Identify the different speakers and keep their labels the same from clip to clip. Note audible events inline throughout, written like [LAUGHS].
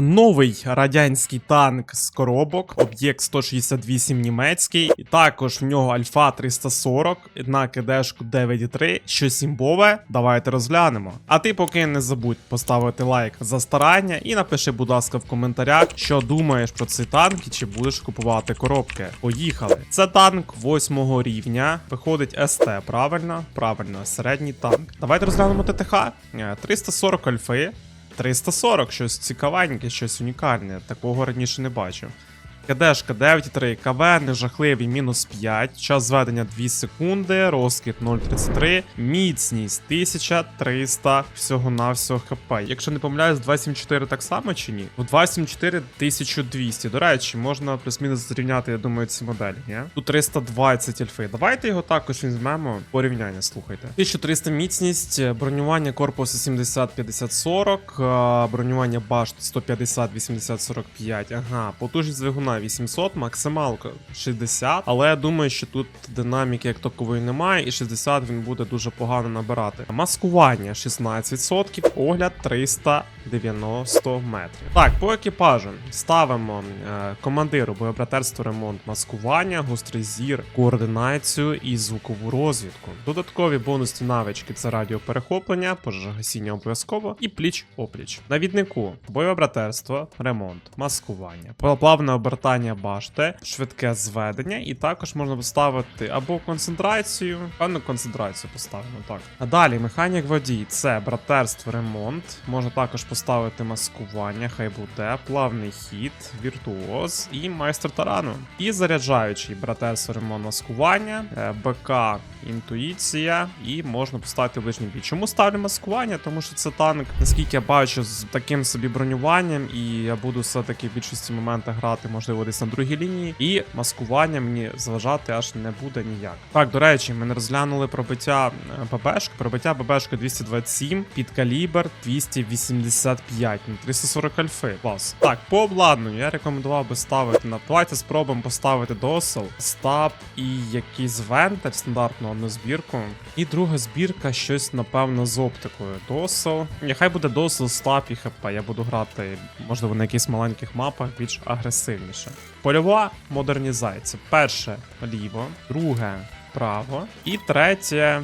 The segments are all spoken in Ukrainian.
Speaker 1: новий радянський танк з коробок, об'єкт 168 німецький, і також в нього Альфа 340 на кидешку 9.3, що сімбове. Давайте розглянемо. А ти поки не забудь поставити лайк за старання і напиши, будь ласка, в коментарях, що думаєш про цей танк і чи будеш купувати коробки. Поїхали. Це танк 8 рівня. Виходить СТ, правильно? Правильно, середній танк. Давайте розглянемо ТТХ. Е, 340 альфи. 340, щось цікавеньке, щось унікальне. Такого раніше не бачив. КДшка 9,3, КВ нежахливий мінус 5, час зведення 2 секунди, розкид 0,33, міцність 1300 всього-навсього хп. Якщо не помиляюсь, 274 так само чи ні? У 274 1200. До речі, можна плюс-мінус зрівняти, я думаю, ці моделі, ні? Тут 320 альфи. Давайте його також візьмемо. Порівняння, слухайте. 1300 міцність, бронювання корпусу 70-50-40, бронювання башт 150-80-45. Ага, потужність двигуна 800, максималка 60. Але я думаю, що тут динаміки як такової немає, і 60 він буде дуже погано набирати. Маскування 16%, огляд 390 метрів. Так, по екіпажу ставимо е, командиру боєбратерство, ремонт, маскування, гострий зір, координацію і звукову розвідку. Додаткові бонусні навички це радіоперехоплення, пожежогасіння обов'язково і пліч опліч. Навіднику боєбратерство, ремонт, маскування, плавне обертання башти, швидке зведення, і також можна поставити або концентрацію, певну концентрацію поставимо так. А далі механік водій це братерство, ремонт. Можна також поставити маскування, хай буде, плавний хід, віртуоз і майстер тарану. І заряджаючий братерство, ремонт, маскування, е, БК, інтуїція, і можна поставити ближній бій. Чому ставлю маскування? Тому що це танк, наскільки я бачу, з таким собі бронюванням, і я буду все-таки в більшості моментах грати, можливо, десь на другій лінії. І маскування мені зважати аж не буде ніяк. Так, до речі, ми не розглянули пробиття е, ББшки. Пробиття ББшки 227, під калібр 285, на 340 альфи. Клас. Так, по обладнанню я рекомендував би ставити на. Давайте спробуємо поставити досел, стаб і якийсь вентиль стандартну одну збірку. І друга збірка щось, напевно, з оптикою. Досел. Нехай буде досел, стаб і хп. Я буду грати, можливо, на якихось маленьких мапах більш агресивніше. Польова модернізація. Перше ліво, друге право. І третє.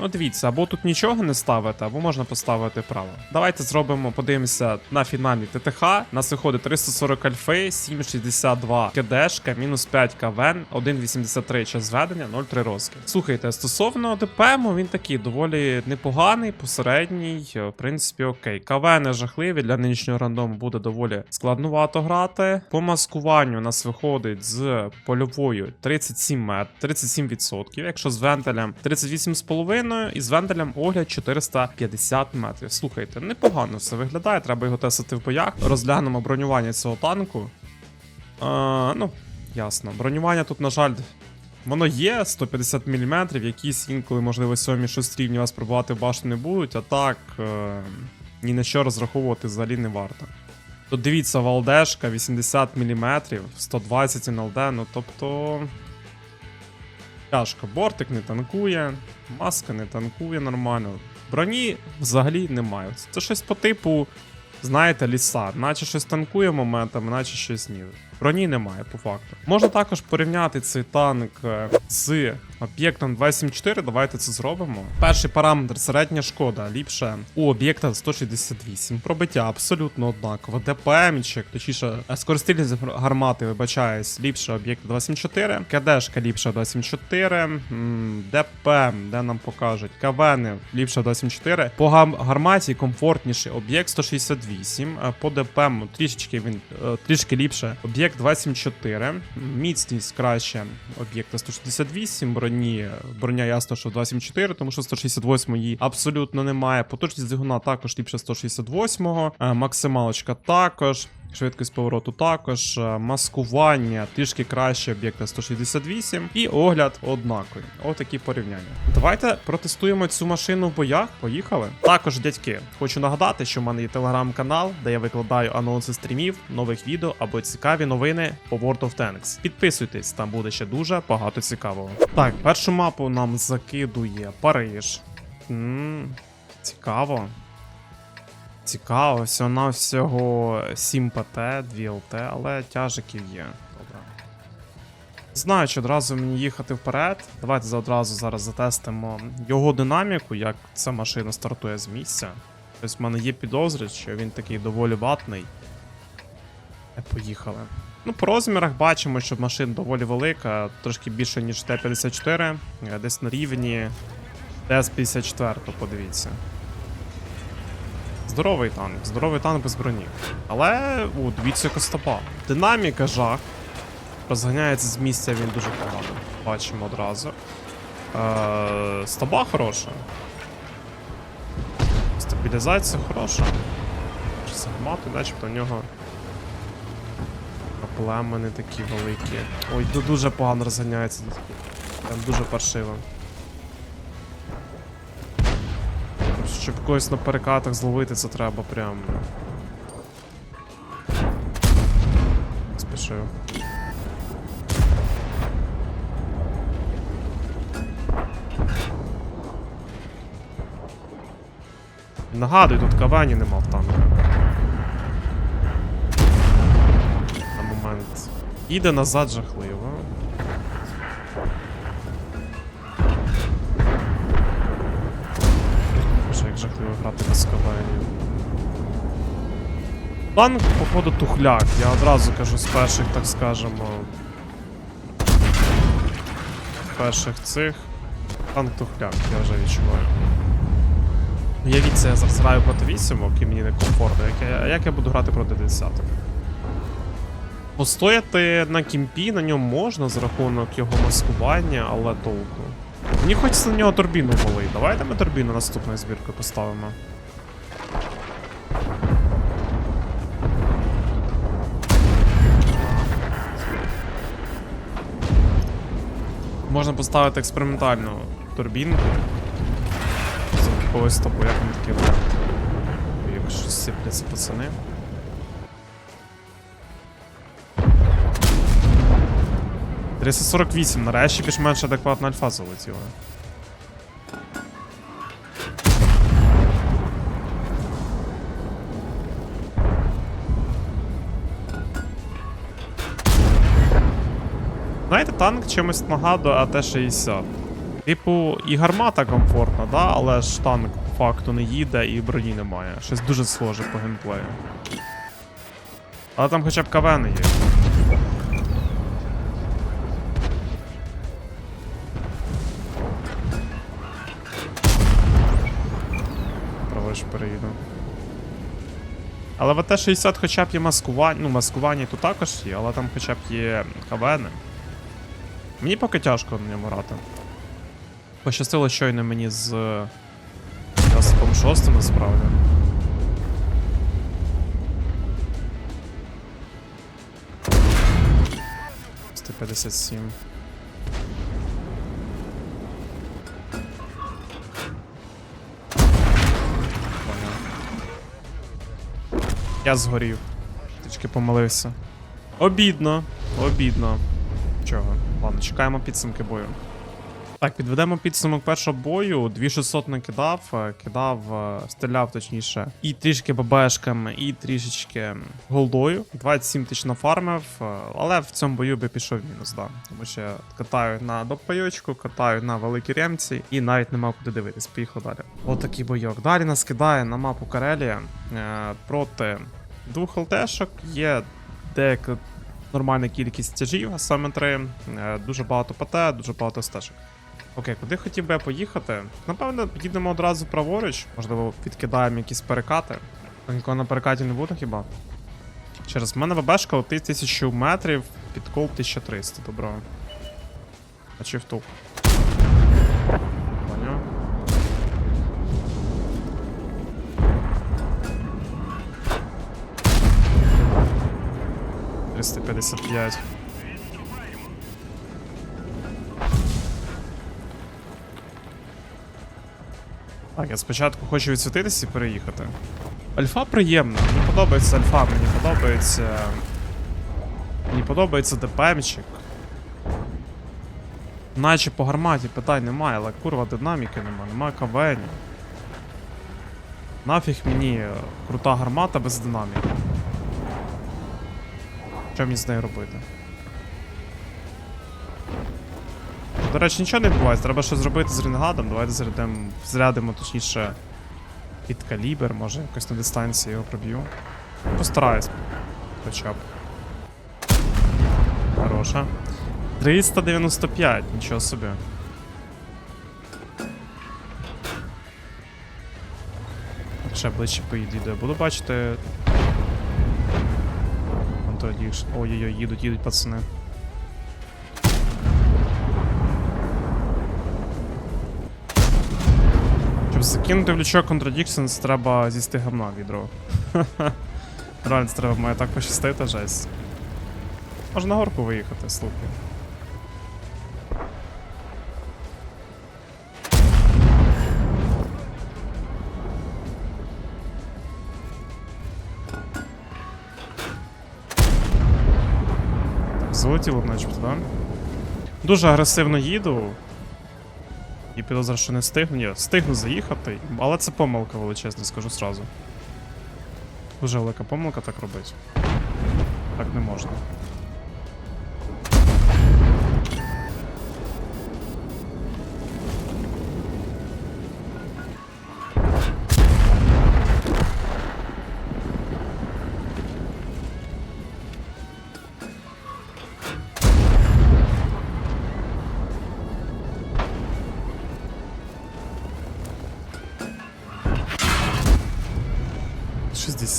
Speaker 1: Ну, дивіться, або тут нічого не ставити, або можна поставити право. Давайте зробимо, подивимося на фінальний ТТХ. Нас виходить 340 альфи, 762 КДшка, мінус 5 КВН, 1,83 час зведення, 0,3 розкид. Слухайте, стосовно ДПМу, він такий доволі непоганий, посередній, в принципі, окей. КВ не жахливий, для нинішнього рандому буде доволі складнувато грати. По маскуванню у нас виходить з польовою 37 метрів, 37%. Якщо з вентилем 38,5 і з вентилем огляд 450 метрів. Слухайте, непогано все виглядає, треба його тестити в боях. Розглянемо бронювання цього танку. А, ну, ясно. Бронювання тут, на жаль. Воно є 150 мм, якісь інколи, можливо, 7-6 рівні вас пробувати в башту не будуть, а так е, ні на що розраховувати взагалі не варто. Тут дивіться, валдешка 80 мм, 120 НЛД, ну тобто. Тяжко. Бортик не танкує, маска не танкує нормально. Броні взагалі немає. Це щось по типу, знаєте, ліса. Наче щось танкує моментами, наче щось ні. Броні немає, по факту. Можна також порівняти цей танк е, з об'єктом 274. Давайте це зробимо. Перший параметр середня шкода, ліпше у об'єкта 168. Пробиття абсолютно однаково. ДПМчик, точніше, е, скоростильність гармати, вибачаюсь, ліпше об'єкта 274. КДшка ліпше 274. м, ДПМ, де нам покажуть. КВН ліпше 274. По гарматі комфортніший об'єкт 168. е, По ДПМ трішечки він трішки ліпше. Об'єкт 274. Міцність краще об'єкта 168. Броні броня ясно, що 274, тому що 168 її абсолютно немає. Потужність двигуна також ліпше 168-го, Максималочка також. Швидкість повороту також, е, маскування трішки краще об'єкта 168 і огляд однаковий. Отакі порівняння. Давайте протестуємо цю машину в боях. Поїхали. Також, дядьки, хочу нагадати, що в мене є телеграм-канал, де я викладаю анонси стрімів, нових відео або цікаві новини по World of Tanks. Підписуйтесь, там буде ще дуже багато цікавого. Так, першу мапу нам закидує Париж. м цікаво. Цікаво, всього на всього 7 ПТ, 2 ЛТ, але тяжиків є. Добре. Знаю, що одразу мені їхати вперед. Давайте одразу зараз затестимо його динаміку, як ця машина стартує з місця. Тобто в мене є підозри, що він такий доволі ватний. Е, Поїхали. Ну, по розмірах бачимо, що машина доволі велика, трошки більше, ніж Т-54, е, десь на рівні ТС-54, подивіться. Здоровий танк, здоровий танк без броні. Але, о, дивіться, яка стопа. Динаміка жах. Розганяється з місця він дуже погано. Бачимо одразу. Е, стаба хороша. Стабілізація хороша. Гарматою, начебто у нього. Племени такі великі. Ой, дуже погано розганяється. Там дуже паршиво. Щоб когось на перекатах зловити, це треба прям. Спішив. Нагадую, тут кавані нема в танку. На момент. Іде назад жахливо. Грати без кавані. Танк, походу, тухляк. Я одразу кажу з перших, так скажемо. Перших цих. Танк тухляк, я вже відчуваю. Уявіть це, я зараз граю проти вісімок і мені не комфортно. Як я, як я буду грати проти десяток? Постояти на кімпі на ньому можна за рахунок його маскування, але толку. Мені хочеться на нього турбіну валити. Давайте ми турбіну наступною збіркою поставимо. Можна поставити експериментальну турбінку. З якогось топу, як вам такий варіант? Якщо сипляться пацани. Триста сорок вісім, нарешті більш-менш адекватна альфа залетіла. Знаєте, танк чимось нагадує АТ-60. Типу, і гармата комфортна, да? але ж танк по факту не їде і броні немає. Щось дуже схоже по геймплею. Але там хоча б КВН є. Праворуч переїду. Але в АТ-60 хоча б є маскування. Ну, маскування тут також є, але там хоча б є КВН. Мені поки тяжко на ньому грати. Пощастило щойно мені з Ясипом 6 насправді. Сто Я згорів. Трішки помилився. Обідно, обідно. Чого? Ладно, чекаємо підсумки бою. Так, підведемо підсумок першого бою. 2600 не кидав, кидав, е, стріляв точніше. І трішки ББшками, і трішечки голдою. 27 тисяч нафармив, е, але в цьому бою би пішов мінус, да. Тому що я катаю на допайочку, катаю на великій ремці і навіть нема куди дивитись. Поїхав далі. Отакий бойок. Далі нас кидає на мапу Карелія е, проти двох ЛТшок. Є деяка нормальна кількість тяжів, а саме три. Е, Дуже багато ПТ, дуже багато стежок. Окей, куди хотів би я поїхати? Напевно, підійдемо одразу праворуч. Можливо, відкидаємо якісь перекати. Нікого на перекаті не буде хіба? Через мене ВБшка летить 1000 метрів, підкол 1300, добро. А чи втуп? 355. Так, я спочатку хочу відсвітитися і переїхати. Альфа приємна, мені подобається альфа, мені подобається. Мені подобається ДПМчик. Наче по гарматі питань немає, але курва динаміки нема, немає КВН. Нафіг мені е, крута гармата без динаміки. Що мені з нею робити? До речі, нічого не відбувається, треба щось зробити з рінгадом. Давайте зарядимо, зарядимо точніше під калібр, може якось на дистанції його проб'ю. Постараюсь. Хоча б. Хороша. 395, нічого собі. Ще ближче поїду, буду бачити. Тоді ж- Ой-ой-ой, їдуть, їдуть пацани. Щоб закинути в лючок Contradictions, треба з'їсти гамна відро. [LAUGHS] Реально, треба має так пощастити, жесть. Можна на горку виїхати, слухай. Залетіло, начебто, да? Дуже агресивно їду. І підозра, що не встигну. Ні, встигну заїхати, але це помилка величезна, скажу сразу. Дуже велика помилка так робить. Так не можна.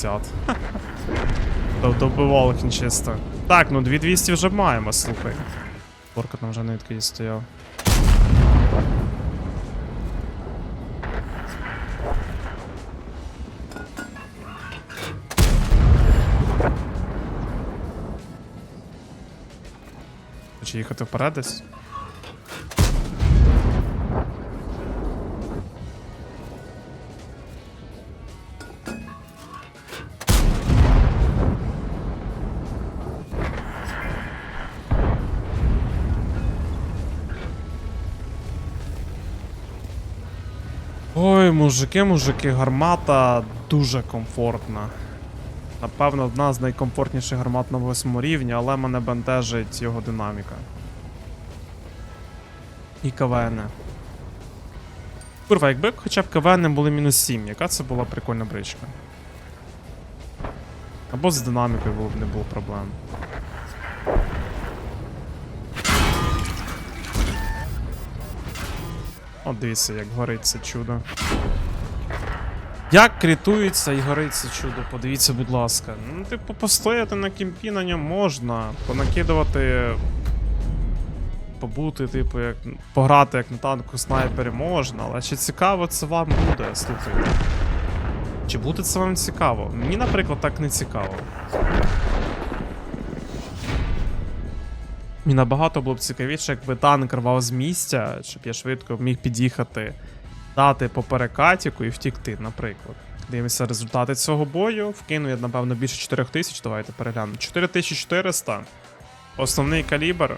Speaker 1: Шістдесят. До- Добивалок нечисто. Так, ну 2200 вже маємо, слухай. Борка там вже на відкиді стояв. Чи їхати вперед десь? Мужики, мужики, гармата дуже комфортна. Напевно, одна з найкомфортніших гармат на восьмому рівні, але мене бентежить його динаміка. І КВН. Курва, якби хоча б КВН були мінус 7, яка це була прикольна бричка. Або з динамікою було б не було проблем. От дивіться, як горить це чудо. Як критується і горить це чудо, подивіться, будь ласка. Ну, типу, постояти на кімпі на ньому можна, понакидувати. Побути, типу, як пограти як на танку снайпері можна, але чи цікаво це вам буде, слухайте. Чи буде це вам цікаво? Мені, наприклад, так не цікаво. Мені набагато було б цікавіше, якби танк рвав з місця, щоб я швидко міг під'їхати, дати по перекатіку і втікти, наприклад. Дивимося результати цього бою. Вкину я, напевно, більше 4000, давайте переглянемо. 4400. Основний калібр.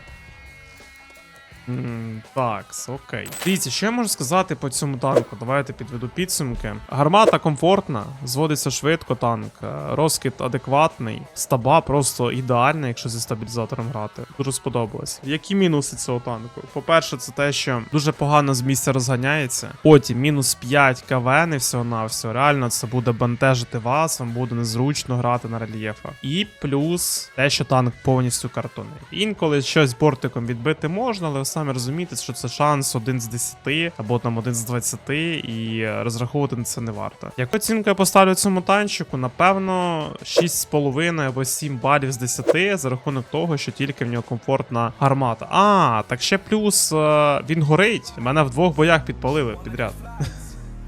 Speaker 1: Так, окей. Дивіться, що я можу сказати по цьому танку? Давайте підведу підсумки. Гармата комфортна, зводиться швидко танк, е, розкид адекватний, стаба просто ідеальна, якщо зі стабілізатором грати. Дуже сподобалось. Які мінуси цього танку? По-перше, це те, що дуже погано з місця розганяється. Потім мінус 5 КВН і всього на всього. Реально це буде бентежити вас, вам буде незручно грати на рельєфах. І плюс те, що танк повністю картонний. Інколи щось бортиком відбити можна, але ви самі розумієте, що це шанс 1 з 10 або там 1 з 20, і розраховувати на це не варто. Яку оцінку я поставлю цьому танчику? Напевно, 6,5 або 7 балів з 10 за рахунок того, що тільки в нього комфортна гармата. А, так ще плюс е, він горить. Мене в двох боях підпалили підряд.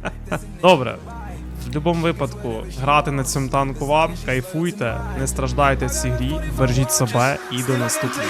Speaker 1: [LAUGHS] Добре. Будь-якому випадку грати на цьому танку вам, кайфуйте, не страждайте в цій грі, бережіть себе і до наступного.